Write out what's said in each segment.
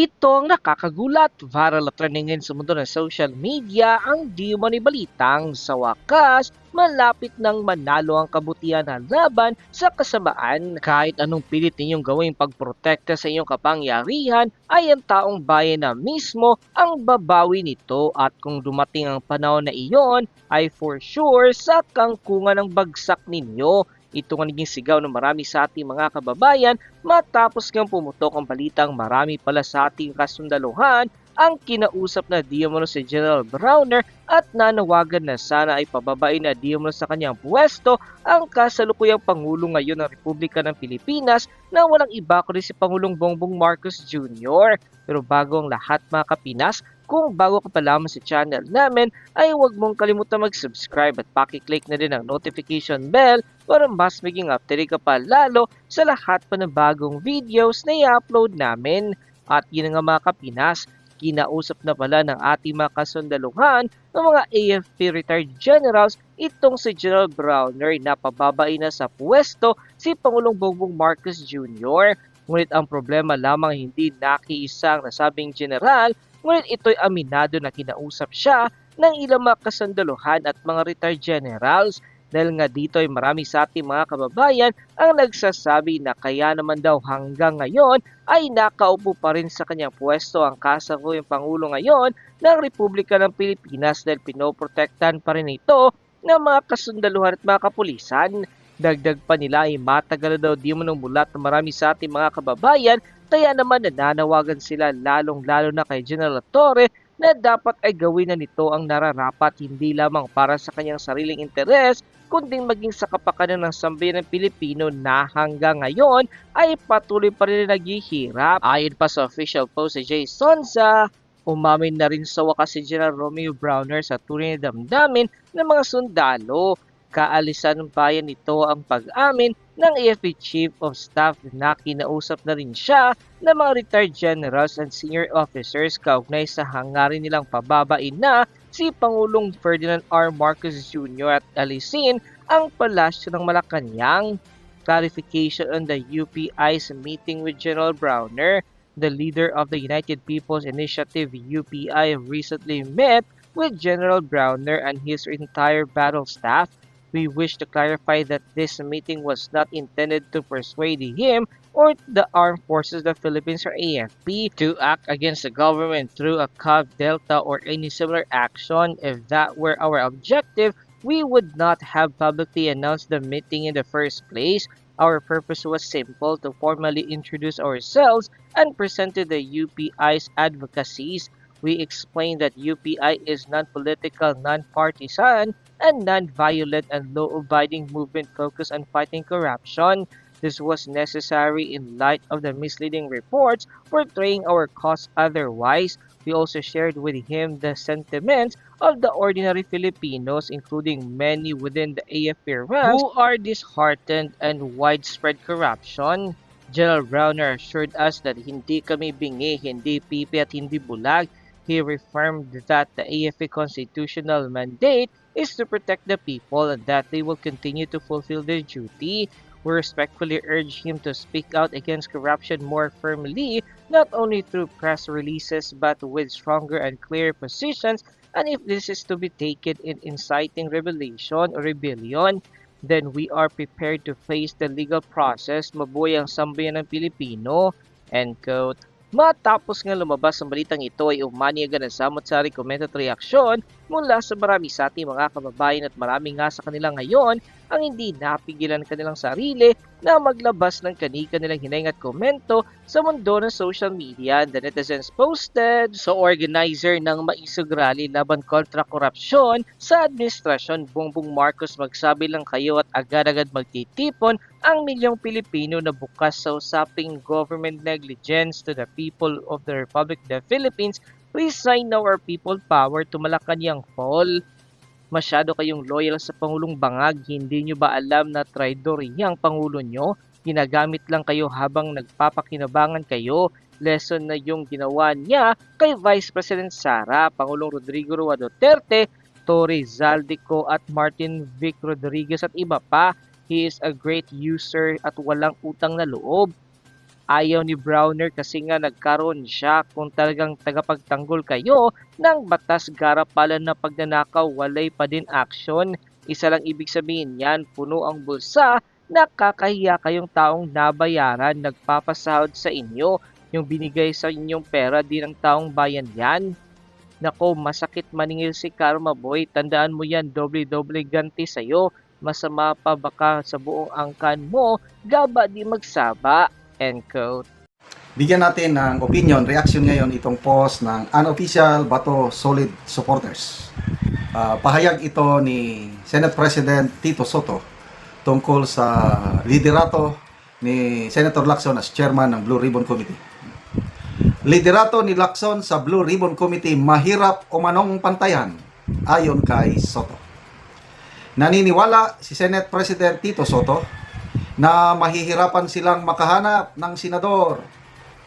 Ito ang nakakagulat, viral at trending sa mundo ng social media ang di balitang sa wakas malapit nang manalo ang kabutihan na laban sa kasamaan. Kahit anong pilit ninyong gawing pagprotekta sa inyong kapangyarihan ay ang taong bayan na mismo ang babawi nito. At kung dumating ang panahon na iyon ay for sure sa kangkungan ng bagsak ninyo ito nga naging sigaw ng marami sa ating mga kababayan matapos ngang pumutok ang balitang marami pala sa ating kasundaluhan ang kinausap na Diamond si General Browner at nanawagan na sana ay pababain na Diamond sa kanyang pwesto ang kasalukuyang Pangulo ngayon ng Republika ng Pilipinas na walang iba kundi si Pangulong Bongbong Marcos Jr. Pero bago ang lahat mga kapinas, kung bago ka pa lamang sa channel namin ay huwag mong kalimutan mag-subscribe at pakiclick na din ang notification bell para mas maging updated ka pa lalo sa lahat pa ng bagong videos na i-upload namin. At yun nga mga kapinas, kinausap na pala ng ating mga kasundaluhan ng mga AFP retired generals itong si General Browner na pababain na sa pwesto si Pangulong Bongbong Marcos Jr. Ngunit ang problema lamang hindi nakiisang nasabing general Ngunit ito'y aminado na kinausap siya ng ilang mga kasandaluhan at mga retired generals dahil nga dito ay marami sa ating mga kababayan ang nagsasabi na kaya naman daw hanggang ngayon ay nakaupo pa rin sa kanyang pwesto ang kasakuyang Pangulo ngayon ng Republika ng Pilipinas dahil pinoprotektan pa rin ito ng mga kasundaluhan at mga kapulisan. Dagdag pa nila ay matagal daw di mo nang mulat na marami sa ating mga kababayan kaya naman nananawagan sila lalong-lalo na kay General Torre na dapat ay gawin na nito ang nararapat hindi lamang para sa kanyang sariling interes kundi maging sa kapakanan ng sambayan ng Pilipino na hanggang ngayon ay patuloy pa rin naghihirap. Ayon pa sa official post si Jay Sonza, umamin na rin sa wakas si General Romeo Browner sa tunay na damdamin ng mga sundalo kaalisan ng bayan nito ang pag-amin ng AFP Chief of Staff na kinausap na rin siya ng mga retired generals and senior officers kaugnay sa hangarin nilang pababain na si Pangulong Ferdinand R. Marcos Jr. at alisin ang palasyo ng Malacanang. Clarification on the UPI's meeting with General Browner, the leader of the United People's Initiative UPI recently met with General Browner and his entire battle staff We wish to clarify that this meeting was not intended to persuade him or the Armed Forces of the Philippines or AFP to act against the government through a COV Delta or any similar action. If that were our objective, we would not have publicly announced the meeting in the first place. Our purpose was simple to formally introduce ourselves and present to the UPI's advocacies. We explained that UPI is non-political, non-partisan, and non-violent and law-abiding movement focused on fighting corruption. This was necessary in light of the misleading reports portraying our cause otherwise. We also shared with him the sentiments of the ordinary Filipinos, including many within the AFP ranks, who are disheartened and widespread corruption. General Browner assured us that hindi kami bingi, hindi pipi at hindi bulag. He reaffirmed that the AFP constitutional mandate is to protect the people and that they will continue to fulfill their duty. We respectfully urge him to speak out against corruption more firmly, not only through press releases but with stronger and clear positions. And if this is to be taken in inciting revelation or rebellion, then we are prepared to face the legal process. Mabuhay ang sambayan ng Pilipino. End quote. Matapos nga lumabas ang balitang ito ay umani agad ang samot-sari comment at reaksyon mula sa marami sa ating mga kababayan at marami nga sa kanila ngayon ang hindi napigilan kanilang sarili na maglabas ng kani-kanilang hinayang at komento sa mundo ng social media. The netizens posted sa organizer ng Maisog Rally laban kontra korupsyon sa administrasyon Bongbong Marcos magsabi lang kayo at agad-agad magtitipon ang milyong Pilipino na bukas sa usaping government negligence to the people of the Republic of the Philippines Please sign now our people power to Malacanang Fall. Masyado kayong loyal sa Pangulong Bangag, hindi nyo ba alam na traidor niyang Pangulo nyo? Ginagamit lang kayo habang nagpapakinabangan kayo. Lesson na yung ginawa niya kay Vice President Sara, Pangulong Rodrigo Roa Duterte, Torre Zaldico at Martin Vic Rodriguez at iba pa. He is a great user at walang utang na loob. Ayaw ni Browner kasi nga nagkaroon siya kung talagang tagapagtanggol kayo ng batas garapalan na pagnanakaw walay pa din action. Isa lang ibig sabihin yan, puno ang bulsa, nakakahiya kayong taong nabayaran, nagpapasahod sa inyo, yung binigay sa inyong pera din ng taong bayan yan. Nako, masakit maningil si Karma Boy, tandaan mo yan, doble-doble ganti sa'yo. Masama pa baka sa buong angkan mo, gaba di magsaba. End quote. Bigyan natin ng opinion, reaction ngayon itong post ng unofficial Bato Solid supporters. Ah, pahayag ito ni Senate President Tito Soto tungkol sa liderato ni Senator Lacson as chairman ng Blue Ribbon Committee. Liderato ni Lacson sa Blue Ribbon Committee mahirap o manong pantayan ayon kay Soto. Naniniwala si Senate President Tito Soto na mahihirapan silang makahanap ng senador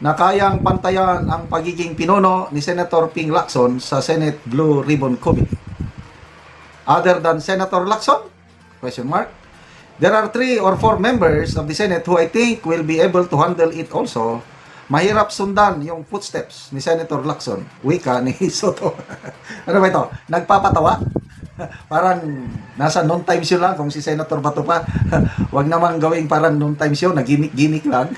na kayang pantayan ang pagiging pinuno ni Senator Ping Lacson sa Senate Blue Ribbon Committee. Other than Senator Lacson? Question mark. There are three or four members of the Senate who I think will be able to handle it also. Mahirap sundan yung footsteps ni Senator Lacson. Wika ni Soto. ano ba ito? Nagpapatawa? parang nasa noon time show lang kung si Senator Bato pa. Wag namang gawing parang noon time show na gimmick-gimmick lang.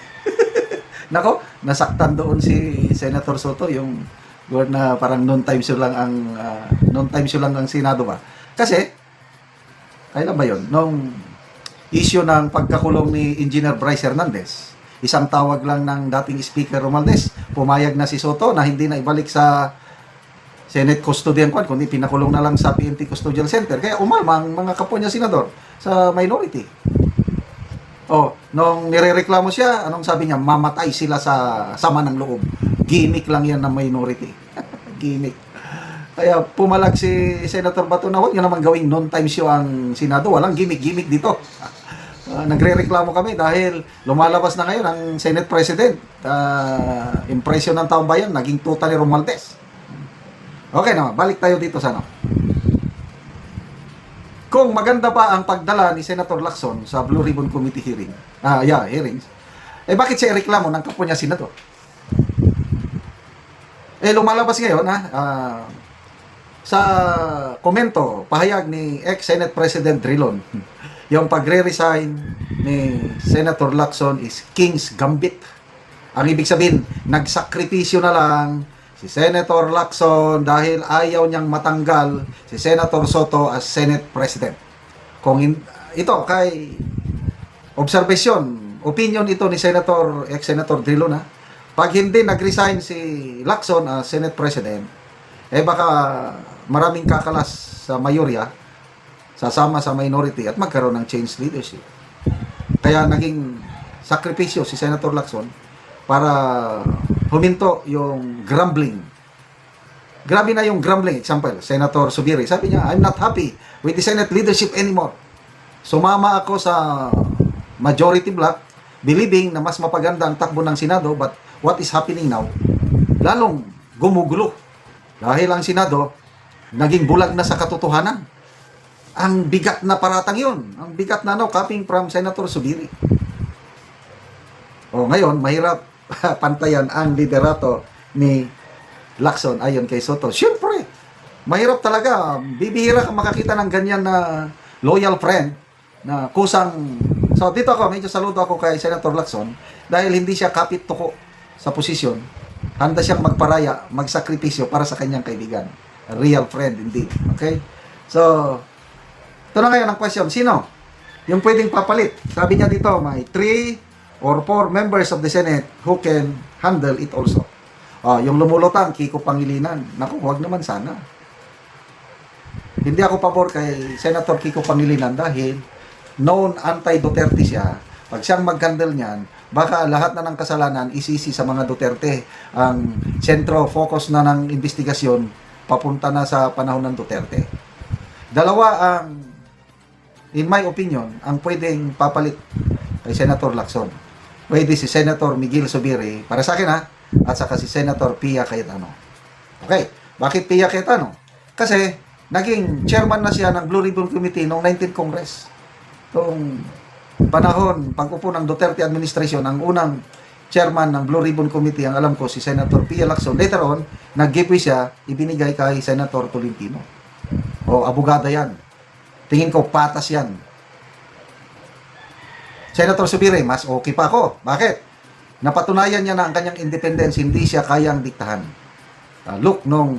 Nako, nasaktan doon si Senator Soto yung word na parang noon time show lang ang ah, noon time show lang ang Senado ba. Kasi kailan ba 'yon? Nung issue ng pagkakulong ni Engineer Bryce Hernandez. Isang tawag lang ng dating Speaker Romualdez. Pumayag na si Soto na hindi na ibalik sa Senate Custodian Kwan, kundi pinakulong na lang sa PNP Custodial Center. Kaya umalma ang mga kapwa niya senador sa minority. Oh, nung nirereklamo siya, anong sabi niya? Mamatay sila sa sama ng loob. Gimmick lang yan ng minority. Gimmick. Kaya pumalag si Senator Bato na huwag niya naman gawing non-time show ang Senado. Walang gimmick-gimmick dito. Ah, nagre-reklamo kami dahil lumalabas na ngayon ang Senate President. Ah, impression ng taong bayan, naging totally Romualdez. Okay na, balik tayo dito sa ano. Kung maganda pa ang pagdala ni Senator Lacson sa Blue Ribbon Committee hearing, ah, yeah, hearings, eh bakit siya reklamo ng kapwa niya senador? Eh lumalabas ngayon ha, ah, sa komento, pahayag ni ex-Senate President Drilon, yung pagre-resign ni Senator Lacson is King's Gambit. Ang ibig sabihin, nagsakripisyo na lang si Senator Lacson dahil ayaw niyang matanggal si Senator Soto as Senate President. Kung hin- ito kay observation, opinion ito ni Senator ex-Senator Drilon ha. Pag hindi nag-resign si Lacson as Senate President, eh baka maraming kakalas sa mayorya sasama sa minority at magkaroon ng change leadership. Kaya naging sakripisyo si Senator Lacson para huminto yung grumbling. Grabe na yung grumbling. Example, Senator Subiri, sabi niya, I'm not happy with the Senate leadership anymore. Sumama ako sa majority block, believing na mas mapaganda ang takbo ng Senado, but what is happening now? Lalong gumugulo. Dahil ang Senado, naging bulag na sa katotohanan. Ang bigat na paratang yun. Ang bigat na no, coming from Senator Subiri. O ngayon, mahirap pantayan ang liderato ni Lacson ayon kay Soto. Siyempre, mahirap talaga. Bibihira ka makakita ng ganyan na loyal friend na kusang... So dito ako, medyo saludo ako kay Senator Lacson dahil hindi siya kapit tuko sa posisyon. Handa siyang magparaya, magsakripisyo para sa kanyang kaibigan. A real friend indeed. Okay? So, ito na ngayon ang question. Sino? Yung pwedeng papalit. Sabi niya dito, may three or four members of the Senate who can handle it also. Ah, yung lumulutang, Kiko Pangilinan. Naku, huwag naman sana. Hindi ako pabor kay Senator Kiko Pangilinan dahil known anti-Duterte siya. Pag siyang mag-handle niyan, baka lahat na ng kasalanan isisi sa mga Duterte. Ang sentro focus na ng investigasyon papunta na sa panahon ng Duterte. Dalawa ang in my opinion, ang pwedeng papalit kay Senator Lacson. Pwede si Senator Miguel Subiri, para sa akin ha, at saka si Senator Pia Cayetano. Okay, bakit Pia Cayetano? Kasi naging chairman na siya ng Blue Ribbon Committee noong 19th Congress. Itong panahon, pag-upo ng Duterte administration, ang unang chairman ng Blue Ribbon Committee, ang alam ko si Senator Pia Lacson. Later on, nag-giveaway siya, ibinigay kay Senator Tolentino. O, abogada yan. Tingin ko, patas yan. Senator Subire, mas okay pa ako. Bakit? Napatunayan niya na ang kanyang independence, hindi siya kayang diktahan. Ah, look, nung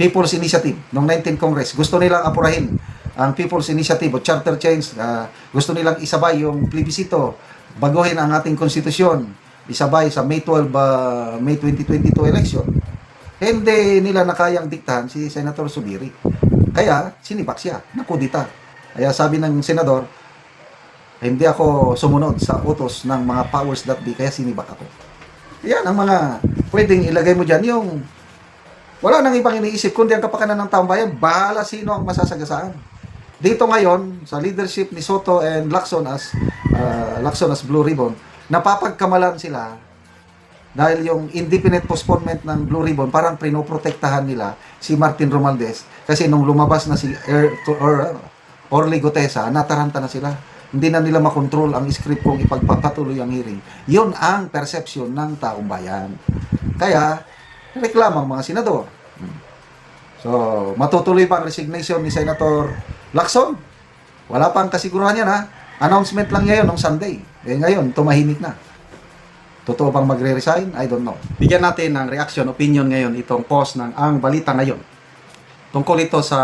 People's Initiative, nung 19 Congress, gusto nilang apurahin ang People's Initiative o Charter Change, ah, gusto nilang isabay yung plebisito, baguhin ang ating konstitusyon, isabay sa May 12, ah, May 2022 election. Hindi nila nakayang diktahan si Senator Subiri. Kaya, sinibak siya, nakudita. Kaya sabi ng senador, hindi ako sumunod sa utos ng mga powers that be, kaya sinibak ako. Yan ang mga pwedeng ilagay mo dyan, yung wala nang ibang iniisip, kundi ang kapakanan ng taong bayan, bahala sino ang masasagasaan. Dito ngayon, sa leadership ni Soto and Lacson as, uh, Lacson as Blue Ribbon, napapagkamalan sila dahil yung indefinite postponement ng Blue Ribbon, parang prinoprotektahan nila si Martin Romualdez. Kasi nung lumabas na si er, to, or, Orly Gutesa, nataranta na sila. Hindi na nila makontrol ang script kung ipagpapatuloy ang hearing. Yun ang perception ng taong bayan. Kaya, reklamo ang mga senador. Hmm. So, matutuloy pa ang resignation ni Senator Lacson. Wala pang kasiguruhan yan ha. Announcement lang niya yun Sunday. Eh ngayon, tumahimik na. Totoo bang magre-resign? I don't know. Bigyan natin ng reaction, opinion ngayon itong post ng Ang Balita Ngayon. Tungkol ito sa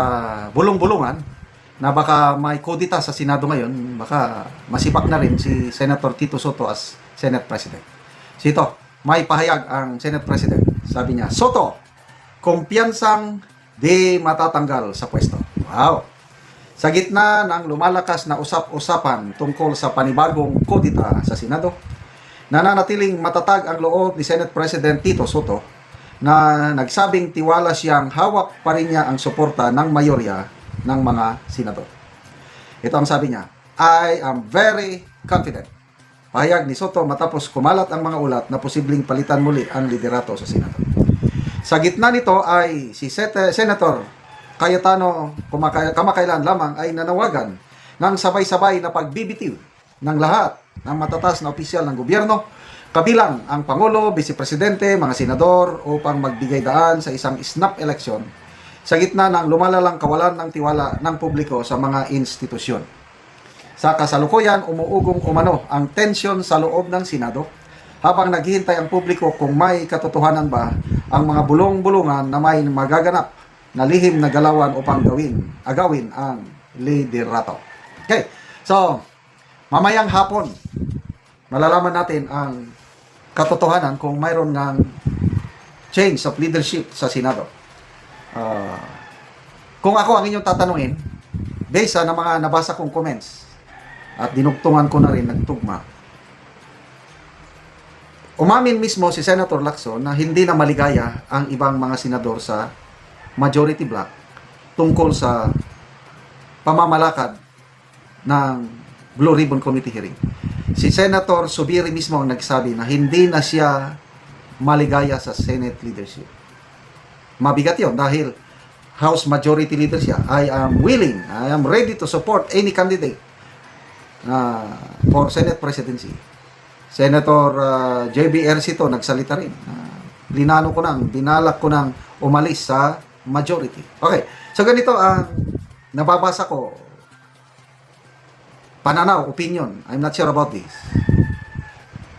bulong-bulungan na baka may kodita sa Senado ngayon, baka masipak na rin si Senator Tito Soto as Senate President. Sito, may pahayag ang Senate President. Sabi niya, Soto, kumpiyansang di matatanggal sa pwesto. Wow! Sa gitna ng lumalakas na usap-usapan tungkol sa panibagong kodita sa Senado, nananatiling matatag ang loob ni Senate President Tito Soto na nagsabing tiwala siyang hawak pa rin niya ang suporta ng mayorya ng mga senador. Ito ang sabi niya, I am very confident. Pahayag ni Soto matapos kumalat ang mga ulat na posibleng palitan muli ang liderato sa Senado. Sa gitna nito ay si Sete- Senator Cayetano kamakailan lamang ay nanawagan ng sabay-sabay na pagbibitiw ng lahat ng matatas na opisyal ng gobyerno, kabilang ang Pangulo, Vice Presidente, mga senador upang magbigay daan sa isang snap election sa gitna ng lumalalang kawalan ng tiwala ng publiko sa mga institusyon. Sa kasalukuyan, umuugong umano ang tensyon sa loob ng Senado habang naghihintay ang publiko kung may katotohanan ba ang mga bulong-bulungan na may magaganap na lihim na galawan upang gawin, agawin ang liderato. Okay, so mamayang hapon, malalaman natin ang katotohanan kung mayroon ng change of leadership sa Senado. Ah, kung ako ang inyong tatanungin, based sa na mga nabasa kong comments, at dinugtungan ko na rin ng tugma, umamin mismo si Senator Lacson na hindi na maligaya ang ibang mga senador sa majority block tungkol sa pamamalakad ng Blue Ribbon Committee hearing. Si Senator Subiri mismo ang nagsabi na hindi na siya maligaya sa Senate leadership. Mabigat yon dahil House Majority Leader siya. I am willing, I am ready to support any candidate uh, for Senate presidency. Senator uh, J.B. Ercito nagsalita rin. Uh, linano ko nang, binalak ko nang umalis sa majority. Okay, so ganito ang nababasa ko pananaw, opinion. I'm not sure about this.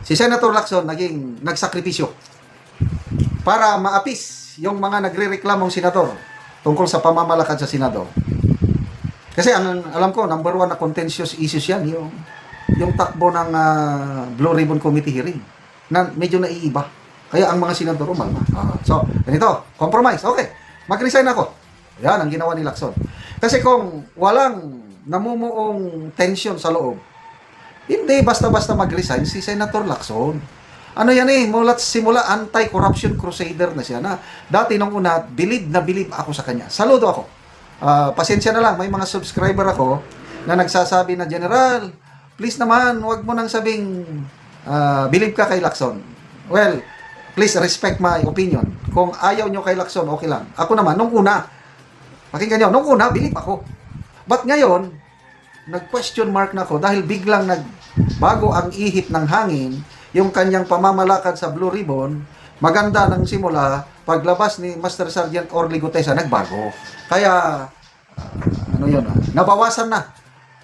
Si Senator Lacson naging nagsakripisyo para maapis yung mga nagrereklamong senador tungkol sa pamamalakad sa Senado. Kasi ang alam ko, number one na contentious issues yan, yung, yung takbo ng ah, Blue Ribbon Committee hearing na medyo naiiba. Kaya ang mga senador umalma. Ah, so, ganito, compromise. Okay, mag-resign ako. Yan ang ginawa ni Lacson. Kasi kung walang namumuong tension sa loob, hindi basta-basta mag-resign si Senator Lacson. Ano yan eh, mulat simula anti-corruption crusader na siya na dati nung una, believe na believe ako sa kanya. Saludo ako. Ah, pasensya na lang, may mga subscriber ako na nagsasabi na, General, please naman, wag mo nang sabing ah, believe ka kay Lacson. Well, please respect my opinion. Kung ayaw nyo kay Lacson, okay lang. Ako naman, nung una, pakinggan nyo, nung una, believe ako. But ngayon, nag-question mark na ako dahil biglang nagbago ang ihip ng hangin yung kanyang pamamalakad sa Blue Ribbon, maganda ng simula, paglabas ni Master Sergeant Orly Gutesa, nagbago. Kaya, ah, ano yun, ah, nabawasan na.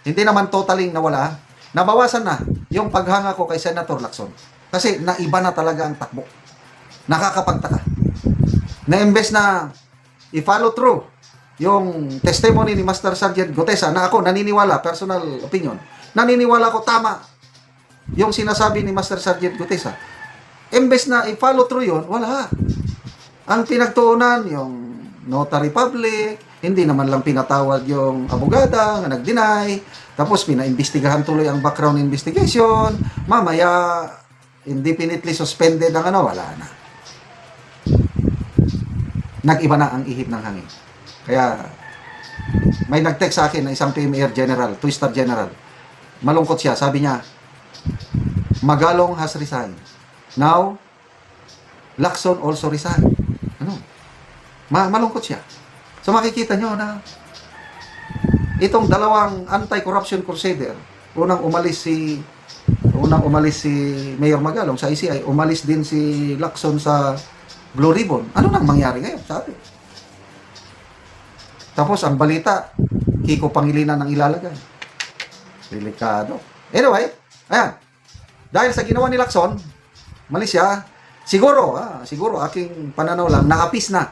Hindi naman totaling nawala. Nabawasan na yung paghanga ko kay Senator Lacson. Kasi naiba na talaga ang takbo. Nakakapagtaka. Na imbes na i-follow through yung testimony ni Master Sergeant Gutesa na ako naniniwala, personal opinion, naniniwala ko tama yung sinasabi ni Master Sergeant Gutesa. Imbes na i-follow through yun, wala. Ang pinagtuunan, yung notary public, hindi naman lang pinatawag yung abogada na nag-deny, tapos pinaimbestigahan tuloy ang background investigation, mamaya indefinitely suspended ang ano, wala na. Nag-iba na ang ihip ng hangin. Kaya, may nag-text sa akin na isang PMR general, two-star general. Malungkot siya. Sabi niya, Magalong has resigned. Now, Lacson also resigned. Ano? Ma malungkot siya. So makikita nyo na itong dalawang anti-corruption crusader, unang umalis si unang umalis si Mayor Magalong sa ICI, umalis din si Lacson sa Blue Ribbon. Ano nang mangyari ngayon? Sabi. Tapos ang balita, Kiko Pangilinan ang ilalagay. Delikado. Anyway, ayan. Dahil sa ginawa ni Lacson, malis siya, siguro, ah, siguro aking pananaw lang, nakapis na.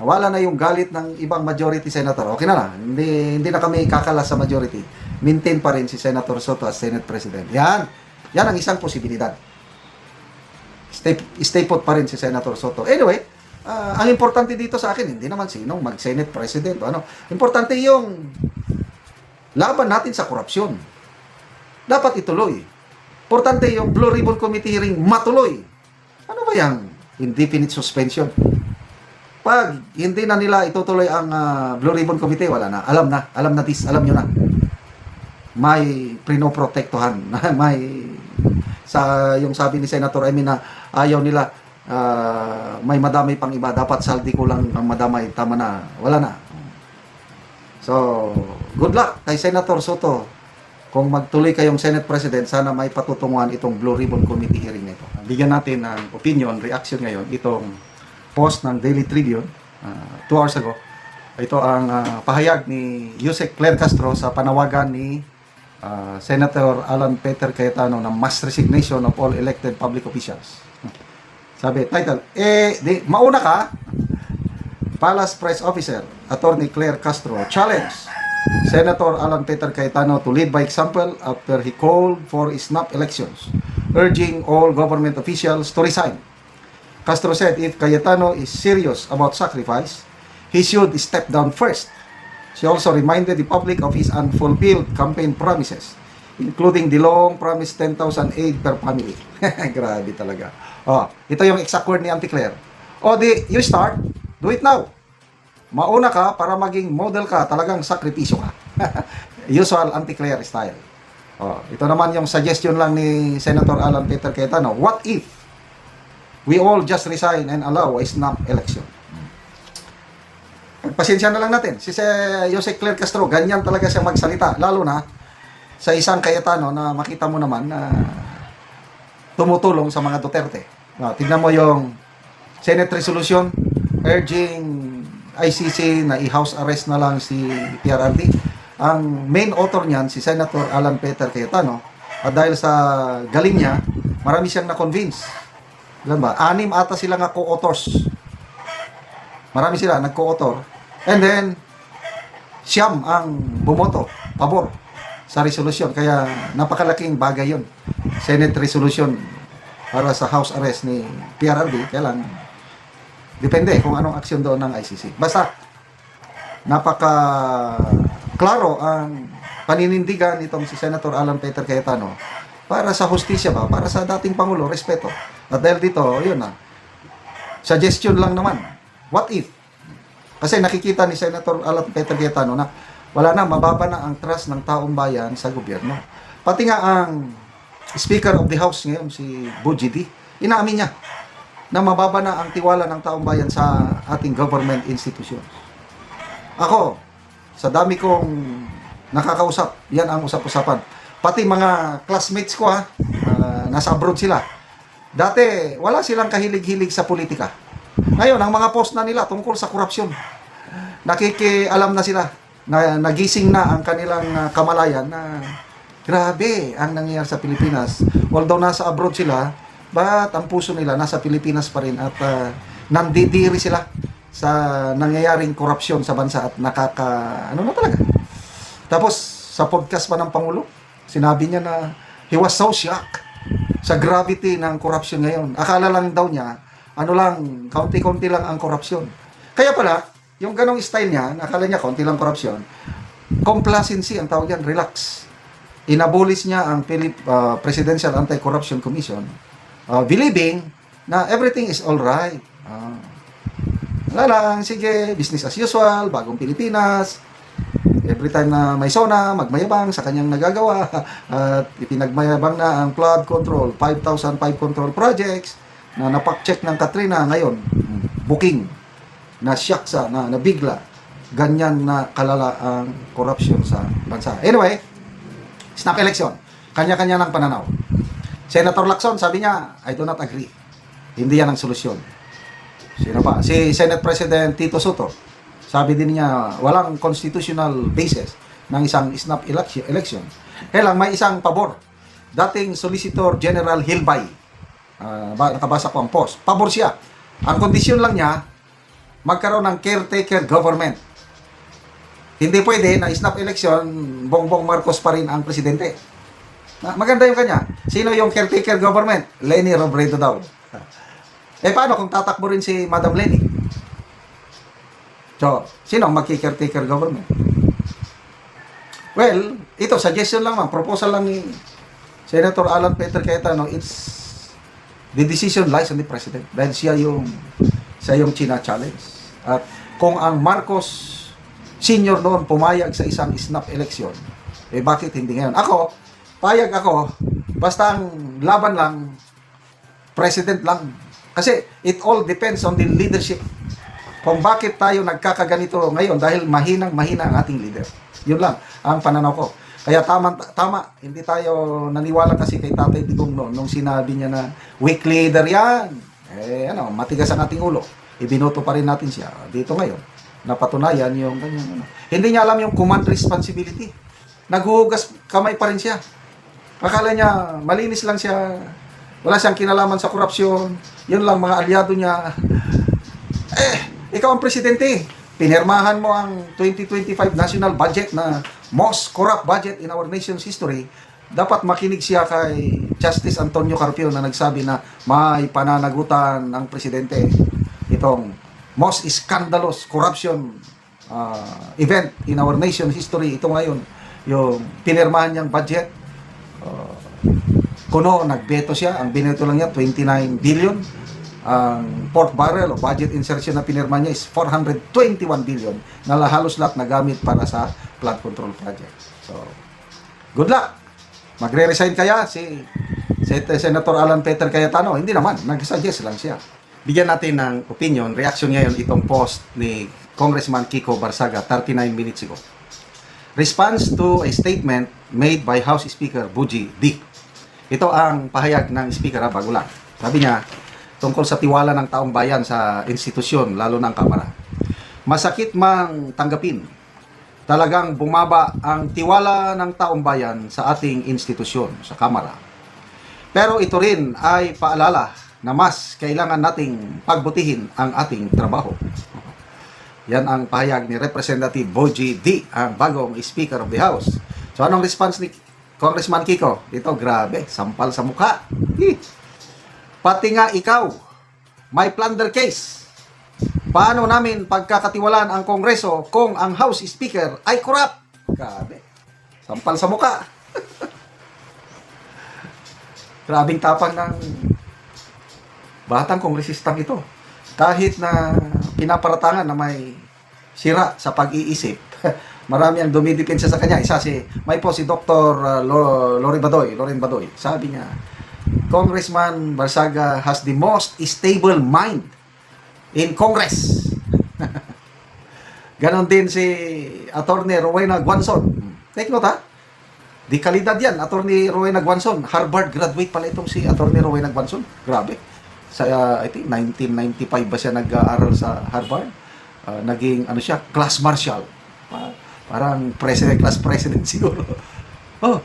Wala na yung galit ng ibang majority senator. Okay na lang. Hindi, hindi na kami kakalas sa majority. Maintain pa rin si Senator Soto as Senate President. Yan. Yan ang isang posibilidad. Stay, stay put pa rin si Senator Soto. Anyway, ah, ang importante dito sa akin, hindi naman sinong mag-Senate President ano. Importante yung laban natin sa korupsyon. Dapat ituloy. Importante yung Blue Ribbon Committee hearing matuloy. Ano ba yung indefinite suspension? Pag hindi na nila itutuloy ang ah, Blue Ribbon Committee, wala na. Alam na. Alam na this. Alam nyo na. May prinoprotektuhan. may sa yung sabi ni Senator Amy na ayaw nila ah, may madamay pang iba. Dapat saldi ko lang ang madamay. Tama na. Wala na. So, good luck kay Senator Soto. Kung magtuloy kayong Senate President, sana may patutunguhan itong Blue Ribbon Committee hearing nito. Bigyan natin ng opinion, reaction ngayon, itong post ng Daily Tribune, uh, two hours ago. Ito ang ah, pahayag ni Yusek Claire Castro sa panawagan ni ah, Senator Alan Peter Cayetano ng mass resignation of all elected public officials. Sabi, title, eh, di, mauna ka, Palace Press Officer, Attorney Claire Castro, challenge Senator Alan Peter Cayetano to lead by example after he called for snap elections, urging all government officials to resign. Castro said if Cayetano is serious about sacrifice, he should step down first. She also reminded the public of his unfulfilled campaign promises, including the long promised 10,000 aid per family. Grabe talaga. Oh, ito yung exact word ni Auntie Claire. Oh, di, you start, do it now. Mauna ka para maging model ka, talagang sakripisyo ka. Usual Auntie Claire style. Oh, ito naman yung suggestion lang ni Senator Alan Peter Cayetano. What if we all just resign and allow a snap election? Pagpasensya na lang natin. Si Jose Claire Castro, ganyan talaga siya magsalita. Lalo na sa isang Cayetano na makita mo naman na tumutulong sa mga Duterte. Ah, tignan mo yung Senate resolution urging ICC na i-house arrest na lang si PRRD. Ang main author niyan, si Senator Alan Peter Cayetano, at dahil sa galing niya, marami siyang na-convince. Alam ba? Anim ata sila nga co-authors. Marami sila nag-co-author. And then, siyam ang bumoto, pabor sa resolution. Kaya napakalaking bagay yon Senate resolution para sa house arrest ni PRRD. Kaya lang, depende kung anong aksyon doon ng ICC. Basta, napaka klaro ang paninindigan nitong si Senator Alan Peter Cayetano para sa hustisya ba, para sa dating Pangulo, respeto. At dahil dito, yun na, suggestion lang naman. What if? Kasi nakikita ni Senator Alan Peter Cayetano na wala na, mababa na ang trust ng taong bayan sa gobyerno. Pati nga ang Speaker of the House ngayon, si Bujidi, inaamin niya na mababa na ang tiwala ng taong bayan sa ating government institutions. Ako, sa dami kong nakakausap, yan ang usap-usapan. Pati mga classmates ko ha, ah, nasa abroad sila. Dati, wala silang kahilig-hilig sa politika. Ngayon, ang mga post na nila tungkol sa korupsyon. Nakikialam na sila. Na, nagising na ang kanilang ah, kamalayan na grabe ang nangyayari sa Pilipinas. Although nasa abroad sila, but ang puso nila nasa Pilipinas pa rin at ah, nandidiri sila sa nangyayaring korupsyon sa bansa at nakaka... Ano na talaga? Tapos, sa podcast pa ng Pangulo, sinabi niya na he was so shocked sa gravity ng corruption ngayon. Akala lang daw niya, ano lang, kaunti-kaunti lang ang corruption. Kaya pala, yung ganong style niya, akala niya kaunti lang corruption, complacency ang tawag yan, relax. Inabolis niya ang Philip, uh, Presidential Anti-Corruption Commission, uh, believing na everything is all right. Uh, wala lang, sige, business as usual, bagong Pilipinas, every time na may SONA, magmayabang sa kanyang nagagawa. At ipinagmayabang na ang flood control, 5,005 control projects na napak-check ng Katrina ngayon, booking, na shock sa, na nabigla, ganyan na kalala ang corruption sa bansa. Anyway, snap election, kanya-kanya ng pananaw. Senator Lacson, sabi niya, I do not agree. Hindi yan ang solusyon. Sino pa? Si Senate President Tito Soto, sabi din niya, walang constitutional basis ng isang snap election. Kaya lang, may isang pabor. Dating Solicitor General Hilbay, ba- nakabasa ko ang post, pabor siya. Ang kondisyon lang niya, magkaroon ng caretaker government. Hindi pwede na snap election, Bongbong Marcos pa rin ang presidente. Na, maganda yung kanya. Sino yung caretaker government? Lenny Robredo daw. Eh paano kung tatakbo rin si Madam Lenny? So, sino ang magki-caretaker government? Well, ito, suggestion lang proposal lang ni Senator Alan Peter Cayetano, it's the decision lies on the President. Dahil siya yung, siya yung China challenge. At kung ang Marcos senior noon pumayag sa isang snap election, eh bakit hindi ngayon? Ako, payag ako, basta ang laban lang, president lang. Kasi it all depends on the leadership kung bakit tayo nagkakaganito ngayon dahil mahinang mahina ang ating leader. Yun lang ang pananaw ko. Kaya tama, tama, hindi tayo naniwala kasi kay Tatay Digong noon nung sinabi niya na weak leader yan. Eh ano, matigas ang ating ulo. Ibinoto pa rin natin siya. Dito ngayon, napatunayan yung ganyan. Ano. Hindi niya alam yung command responsibility. Naghuhugas kamay pa rin siya. Akala niya, malinis lang siya. Wala siyang kinalaman sa korupsyon. Yun lang mga aliado niya. Eh, ikaw ang presidente. Pinirmahan mo ang 2025 national budget na most corrupt budget in our nation's history. Dapat makinig siya kay Justice Antonio Carpio na nagsabi na may pananagutan ng presidente itong most scandalous corruption uh, event in our nation's history. Ito ngayon, yung pinirmahan niyang budget. Kuno, nagbeto siya. Ang bineto lang niya, 29 billion ang pork barrel o budget insertion na pinirma niya is 421 billion na halos lahat nagamit para sa flood control project. So, good luck! Magre-resign kaya si, si Senator Alan Peter Cayetano? Hindi naman, nag-suggest lang siya. Bigyan natin ng opinion, reaction ngayon itong post ni Congressman Kiko Barsaga 39 minutes ago. Response to a statement made by House Speaker Buji D. Ito ang pahayag ng Speaker ha, bago lang. Sabi niya, tungkol sa tiwala ng taong bayan sa institusyon, lalo ng Kamara. Masakit mang tanggapin, talagang bumaba ang tiwala ng taong bayan sa ating institusyon, sa Kamara. Pero ito rin ay paalala na mas kailangan nating pagbutihin ang ating trabaho. Yan ang pahayag ni Representative Boji D, ang bagong Speaker of the House. So anong response ni Congressman Kiko? Ito, grabe, sampal sa mukha. Pati nga ikaw, may plunder case. Paano namin pagkakatiwalaan ang Kongreso kung ang House Speaker ay corrupt? Grabe. Sampal sa muka. Grabing tapang ng batang kongresistang ito. Kahit na pinaparatangan na may sira sa pag-iisip, marami ang dumidepensa sa kanya. Isa si, may po si Dr. Lo- Lori Badoy, Loren Badoy. Sabi niya, Congressman Barsaga has the most stable mind in Congress. Ganon din si Attorney Rowena Guanzon. Take note ha. Di kalidad yan, Attorney Roy Nagwanson. Harvard graduate pala itong si Attorney Roy Nagwanson. Grabe. Sa, uh, I think, 1995 ba siya nag-aaral sa Harvard? Uh, naging, ano siya, class marshal. Pa- parang president, class president siguro. oh,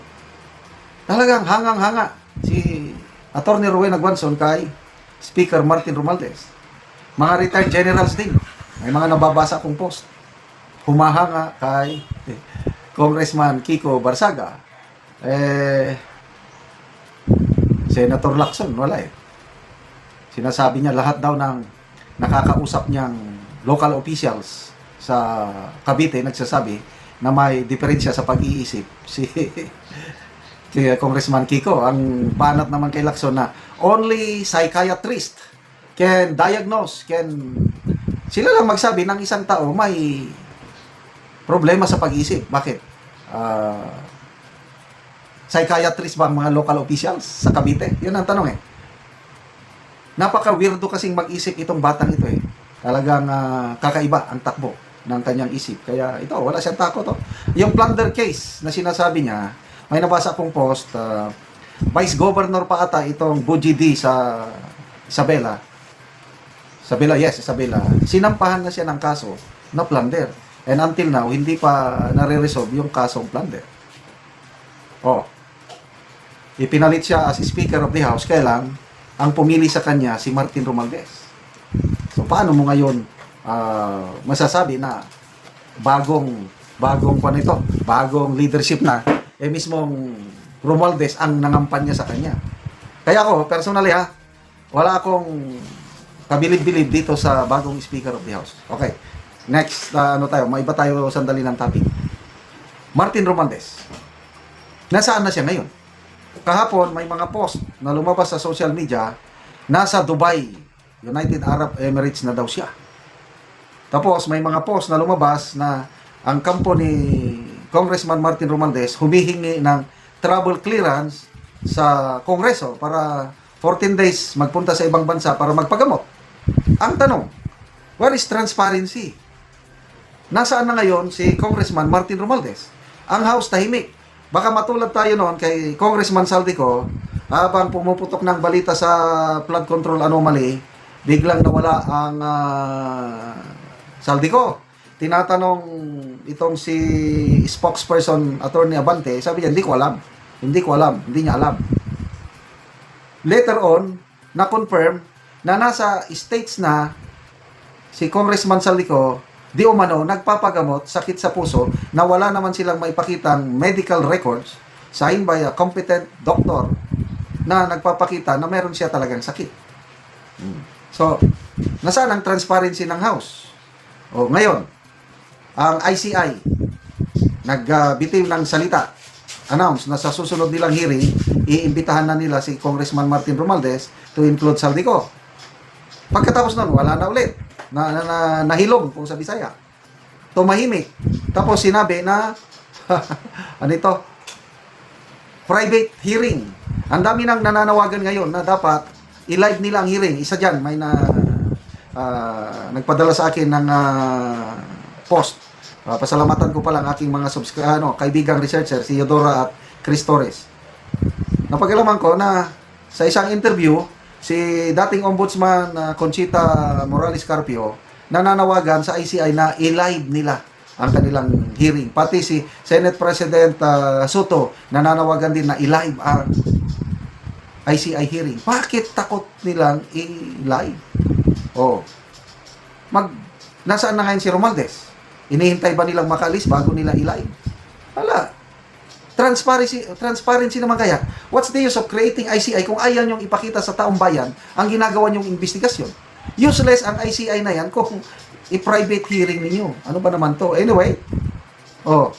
talagang hangang-hanga si Attorney Roy Nagwanson kay Speaker Martin Romualdez. Mga retired generals din. May mga nababasa kong post. Humahanga kay Congressman Kiko Barsaga. Eh, Senator Lacson, wala eh. Sinasabi niya lahat daw ng nakakausap niyang local officials sa Cavite nagsasabi na may diferensya sa pag-iisip si kay Congressman Kiko. Ang banat naman kay Lacson na only psychiatrist can diagnose, can sila lang magsabi ng isang tao may problema sa pag-iisip. Bakit? Ah, psychiatrist ba ang mga local officials sa Cavite? Yun ang tanong eh. Napaka-weirdo kasing mag-isip itong batang ito eh. Talagang ah, kakaiba ang takbo ng kanyang isip. Kaya ito, wala siyang takot. Oh. Yung plunder case na sinasabi niya, may nabasa kong post, ah, Vice Governor pa ata itong Bujidi sa Isabela. Isabela, yes, Isabela. Sinampahan na siya ng kaso na plunder. And until now, hindi pa nare-resolve yung kasong plunder. Oh. Ipinalit siya as Speaker of the House. Kailan ang pumili sa kanya si Martin Romualdez. So paano mo ngayon ah, masasabi na bagong bagong pa nito, bagong leadership na eh mismong Romualdez ang nangampanya sa kanya. Kaya ako, personally ha, wala akong kabilib-bilib dito sa bagong Speaker of the House. Okay. Next, ah, ano tayo, maiba tayo sandali ng topic. Martin Romualdez. Nasaan na siya ngayon? Kahapon, may mga post na lumabas sa social media, nasa Dubai, United Arab Emirates na daw siya. Tapos, may mga post na lumabas na ang kampo ni Congressman Martin Romualdez humihingi ng travel clearance sa Kongreso para 14 days magpunta sa ibang bansa para magpagamot. Ang tanong, where is transparency? Nasaan na ngayon si Congressman Martin Romualdez? Ang House tahimik. Baka matulad tayo noon kay Congressman Saldico, habang pumuputok ng balita sa flood control anomaly, biglang nawala ang ah, Saldico. Tinatanong itong si spokesperson Attorney Abante, sabi niya, hindi ko alam. Hindi ko alam. Hindi niya alam. Later on, na-confirm na nasa states na si Congressman Saldico di umano nagpapagamot sakit sa puso na wala naman silang maipakitang medical records signed by a competent doctor na nagpapakita na meron siya talagang sakit. So, nasaan ang transparency ng House? O, ngayon, ang ICI nagbitiw ng salita announce na sa susunod nilang hearing, iimbitahan na nila si Congressman Martin Romualdez to include Saldico. Pagkatapos nun, wala na ulit. Na, na, na, nahilom kung sa Bisaya. Tumahimik. Tapos sinabi na, ano ito? Private hearing. Ang dami nang nananawagan ngayon na dapat i-live nila ang hearing. Isa dyan, may na ah, nagpadala sa akin ng ah, post. Ah, pasalamatan ko pala ang aking mga subscri- ano, kaibigang researcher, si Eudora at Chris Torres. Napagalaman ko na sa isang interview, si dating ombudsman ah, Conchita Morales Carpio nananawagan sa ICI na i-live nila ang kanilang hearing. Pati si Senate President ah, Soto nananawagan din na i-live ang ICI hearing. Bakit takot nilang i-live? Oh. Mag nasaan na ngayon si Romualdez? Inihintay ba nilang makalis bago nila i-live? Wala. Transparency, transparency naman kaya. What's the use of creating ICI kung ayaw niyong ipakita sa taong bayan ang ginagawa niyong investigasyon? Useless ang ICI na yan kung i-private hearing ninyo. Ano ba naman to? Anyway, oh,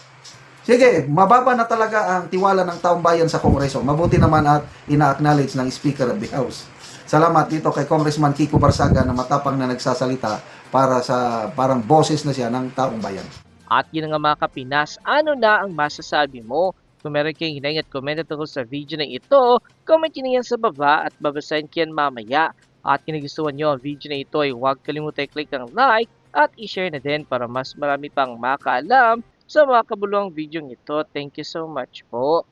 sige, mababa na talaga ang tiwala ng taong bayan sa Kongreso. Mabuti naman at ina-acknowledge ng Speaker of the House. Salamat dito kay Congressman Kiko Barsaga na matapang na nagsasalita para sa parang boses na siya ng taong bayan. At yun nga mga kapinas, ano na ang masasabi mo? Kung meron kayong hinayang at comment sa video na ito, comment nyo yan sa baba at babasahin ko yan mamaya. At kung nagustuhan nyo ang video na ito ay huwag kalimutan i-click ang like at i-share na din para mas marami pang makaalam sa mga kabuluhang video ito. Thank you so much po.